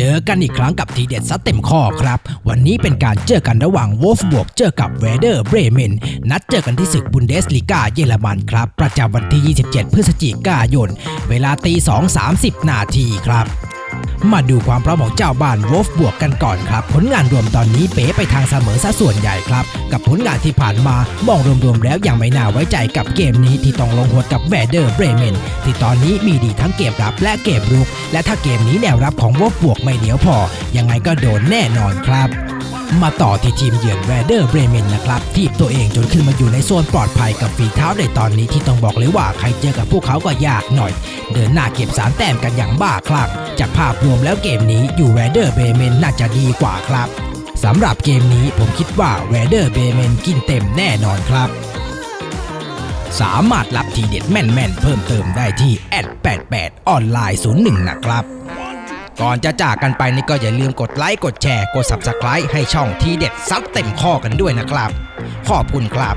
จอกันอีกครั้งกับทีเด็ดซัดเต็มข้อครับ วันนี้เป็นการเจอกันระหว่างวอลฟบวกเจอกับเวเดอร์เบรเมนนัดเจอกันที่ศึกบุนเดสลีกาเยอรมันครับ ประจำวันที่ 27 พฤศจิกายน เวลาตี 2 30 นาทีครับ มาดูความพร้อมของเจ้าบ้านวอลฟบวกกันก่อนครับ ผลงานรวมตอนนี้เป๋ไปทางเสมอซะส่วนใหญ่ครับ กับผลงานที่ผ่านมามองรวมๆแล้วยังไม่น่าไว้ใจกับเกมนี้ที่ต้องลงหวดกับแวเดอร์เบรเมนที่ตอนนี้มีดีทั้งเกมรับและเกมรุก และถ้าเกมนี้แนวรับของวอลฟบวกไม่เหนียวพอยังไงก็โดนแน่นอนครับ มาต่อที่ทีมเยือนแวเดอร์เบรเมนนะครับทีบตัวเองจนขึ้นมาอยู่ในโซนปลอดภัยกับฝีเท้าในตอนนี้ที่ต้องบอกเลยว่าใครเจอกับพวกเขาก็ยากหน่อย เดินหน้าเก็บสามแต้มกันอย่างบ้าคลั่งจากภาพรวมแล้วเกมนี้อยู่แวเดอร์เบรเมนน่าจะดีกว่าครับสำหรับเกมนี้ผมคิดว่าแวเดอร์เบรเมนกินเต็มแน่นอนครับ สามารถรับทีเด็ดแม่นๆเพิ่มเติมได้ที่แอด88ออนไลน์01นะครับ ก่อนจะจากกันไปนี่ก็อย่าลืมกดไลค์กดแชร์กด Subscribe ให้ช่องทีเด็ดซัดเต็มข้อกันด้วยนะครับ ขอบคุณครับ